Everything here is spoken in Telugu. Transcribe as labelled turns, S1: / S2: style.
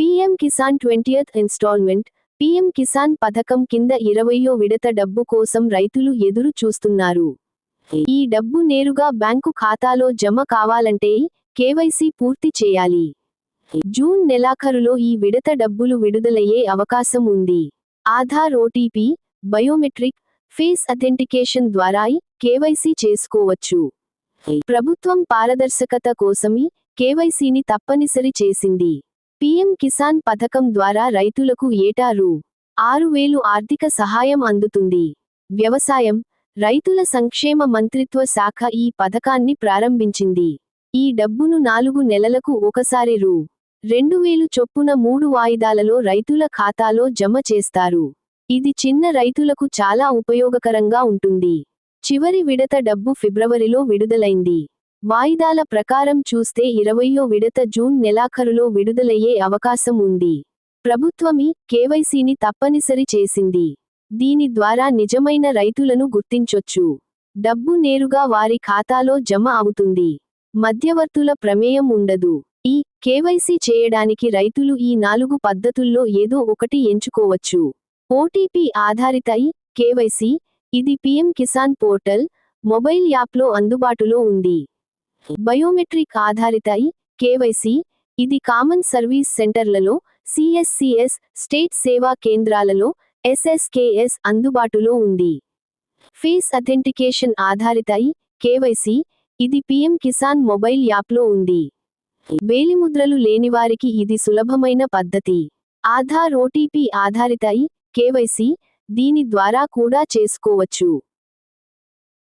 S1: PM Kisan twentieth installment PM Kisan పథకం కింద ఇరవయో విడత డబ్బు కోసం రైతులు ఎదురు చూస్తున్నారు. ఈ డబ్బు నేరుగా బ్యాంకు ఖాతాలో జమ కావాలంటే కేవైసీ పూర్తి చేయాలి. జూన్ నెలాఖరులో ఈ విడత డబ్బులు విడుదలయ్యే అవకాశం ఉంది. Aadhaar OTP biometric face authentication ద్వారా కేవైసీ చేసుకోవచ్చు. ప్రభుత్వం పారదర్శకత కోసమి కేవైసీని తప్పనిసరి చేసింది. పీఎం కిసాన్ పథకం ద్వారా రైతులకు ఏటా రూ. ఆరు వేలు ఆర్థిక సహాయం అందుతుంది. వ్యవసాయం రైతుల సంక్షేమ మంత్రిత్వ శాఖ ఈ పథకాన్ని ప్రారంభించింది. ఈ డబ్బును నాలుగు నెలలకు ఒకసారి రూ. రెండు వేలు చొప్పున మూడు వాయిదాలలో రైతుల ఖాతాలో జమ చేస్తారు. ఇది చిన్న రైతులకు చాలా ఉపయోగకరంగా ఉంటుంది. చివరి విడత డబ్బు ఫిబ్రవరిలో విడుదలైంది. వాయిదాల ప్రకారం చూస్తే ఇరవయో విడత జూన్ నెలాఖరులో విడుదలయ్యే అవకాశం ఉంది. ప్రభుత్వమి కేవైసీని తప్పనిసరి చేసింది. దీని ద్వారా నిజమైన రైతులను గుర్తించొచ్చు. డబ్బు నేరుగా వారి ఖాతాలో జమ అవుతుంది. మధ్యవర్తుల ప్రమేయం ఉండదు. ఈ కేవైసీ చేయడానికి రైతులు ఈ నాలుగు పద్ధతుల్లో ఏదో ఒకటి ఎంచుకోవచ్చు. ఓటీపీ ఆధారిత ఈ కేవైసీ ఇది పీఎం కిసాన్ పోర్టల్ మొబైల్ యాప్లో అందుబాటులో ఉంది. బయోమెట్రిక్ ఆధారిత ఈ కేవైసీ ఇది కామన్ సర్వీస్ సెంటర్లలో సిఎస్సిఎస్ స్టేట్ సేవా కేంద్రాలలో ఎస్ఎస్కేఎస్ అందుబాటులో ఉంది. ఫేస్ అథెంటికేషన్ ఆధారిత ఈ కేవైసీ ఇది పీఎం కిసాన్ మొబైల్ యాప్లో ఉంది. వేలిముద్రలు లేనివారికి ఇది సులభమైన పద్ధతి. ఆధార్ ఓటీపీ ఆధారిత ఈ కేవైసీ దీని ద్వారా కూడా చేసుకోవచ్చు.